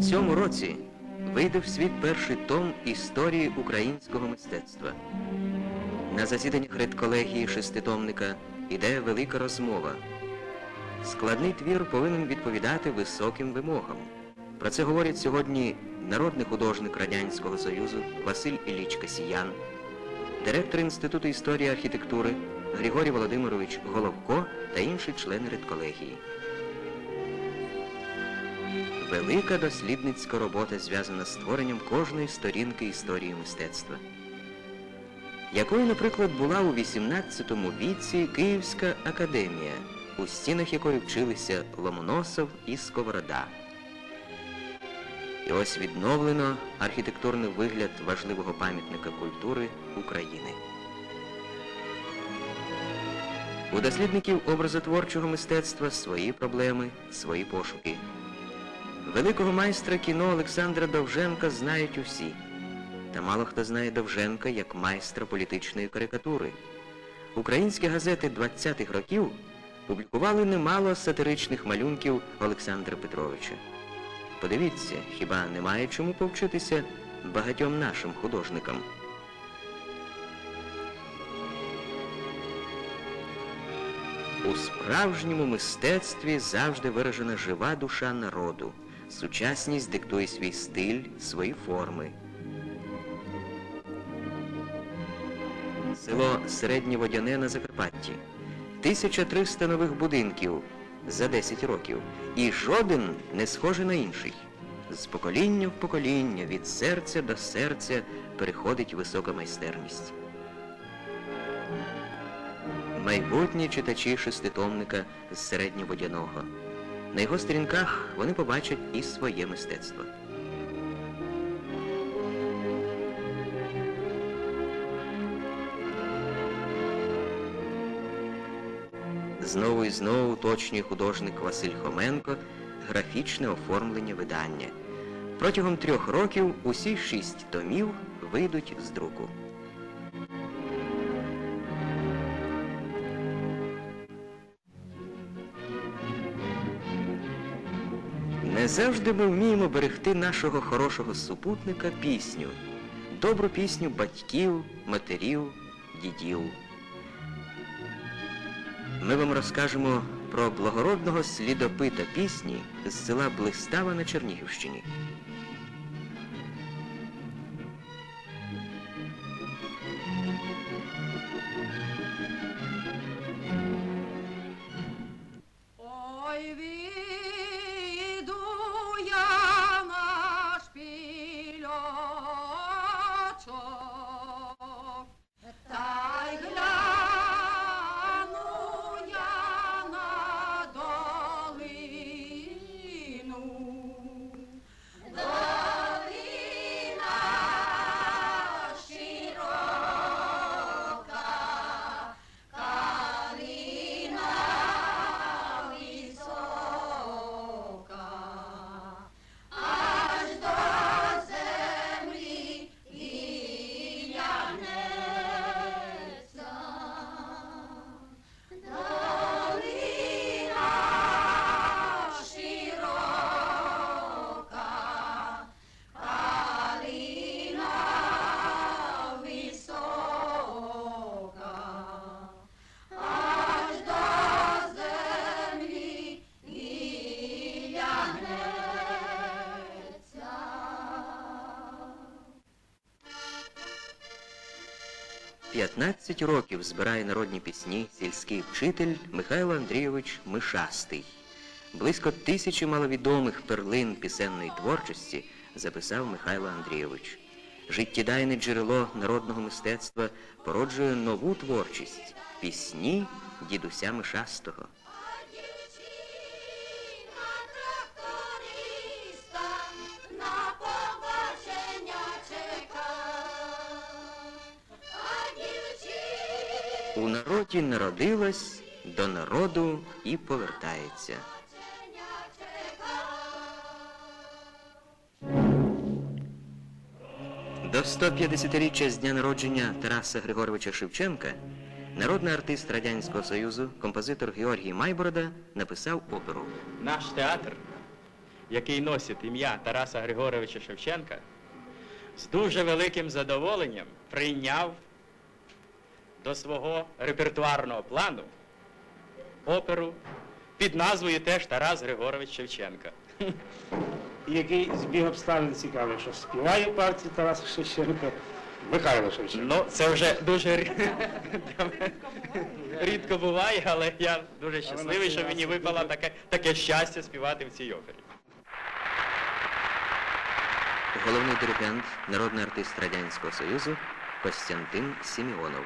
цьому році вийде в світ перший том історії українського мистецтва. На засіданнях редколегії шеститомника іде велика розмова. Складний твір повинен відповідати високим вимогам. Про це говорять сьогодні народний художник Радянського Союзу Василь Ілліч Касіян, директор Інституту історії архітектури Григорій Володимирович Головко та інші члени редколегії. Велика дослідницька робота зв'язана з створенням кожної сторінки історії мистецтва, якою, наприклад, була у XVIII віці Київська академія, у стінах якої вчилися Ломоносов і Сковорода. І ось відновлено архітектурний вигляд важливого пам'ятника культури України. У дослідників образотворчого мистецтва свої проблеми, свої пошуки. Великого майстра кіно Олександра Довженка знають усі. Та мало хто знає Довженка як майстра політичної карикатури. Українські газети 20-х років публікували немало сатиричних малюнків Олександра Петровича. Подивіться, хіба немає чому повчитися багатьом нашим художникам? У справжньому мистецтві завжди виражена жива душа народу. Сучасність диктує свій стиль, свої форми. Село Середньоводяне на Закарпатті. 1300 нових будинків за 10 років. І жоден не схожий на інший. З покоління в покоління, від серця до серця переходить висока майстерність. Майбутні читачі шеститомника з середньоводяного. На його сторінках вони побачать і своє мистецтво. Знову і знову уточнює художник Василь Хоменко графічне оформлення видання. Протягом трьох років усі шість томів вийдуть з друку. Завжди ми вміємо берегти нашого хорошого супутника пісню, добру пісню батьків, матерів, дідів. Ми вам розкажемо про благородного слідопита пісні з села Блистава на Чернігівщині. 15 років збирає народні пісні сільський вчитель Михайло Андрійович Мишастий. Близько тисячі маловідомих перлин пісенної творчості записав Михайло Андрійович. Життєдайне джерело народного мистецтва породжує нову творчість пісні дідуся Мишастого. У народі народилась, до народу і повертається. До 150-річчя з дня народження Тараса Григоровича Шевченка народний артист Радянського Союзу, композитор Георгій Майборода написав оперу. Наш театр який носить ім'я Тараса Григоровича Шевченка, з дуже великим задоволенням прийняв до свого репертуарного плану оперу під назвою теж Тарас Григорович Шевченка. Який збіг обставин цікавий, що співає в партії Тараса Шевченка Михайло Шевченко. Ну, це вже дуже рідко буває, але я дуже щасливий, що мені випало таке, таке щастя співати в цій опері. Головний диригент, народний артист Радянського Союзу Костянтин Сіміонов.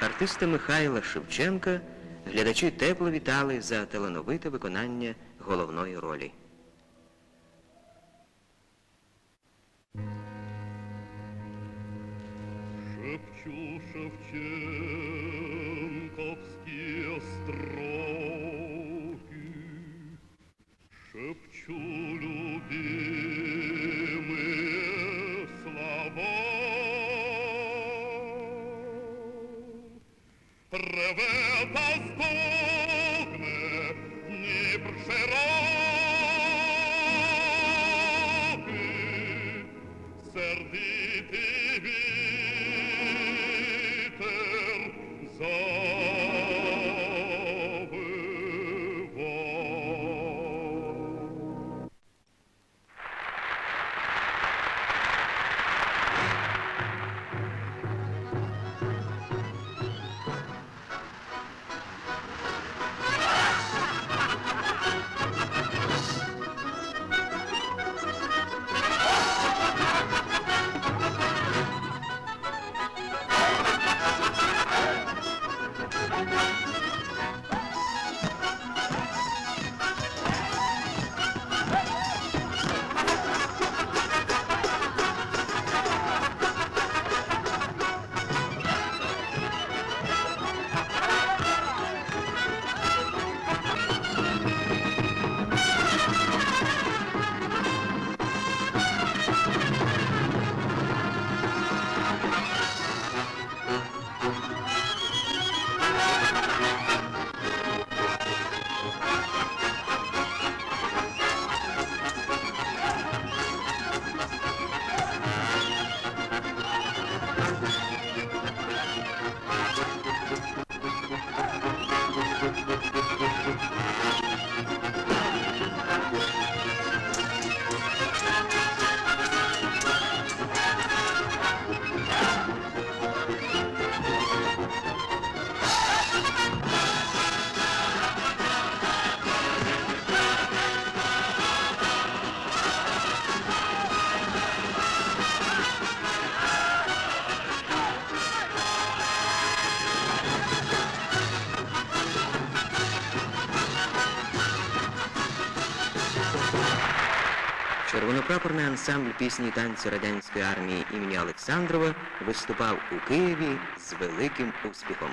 Артиста Михайла Шевченка глядачі тепло вітали за талановите виконання головної ролі. Шепчу шевченковські Червонопрапорний ансамбль пісні і танцю радянської армії імені Олександрова виступав у Києві з великим успіхом.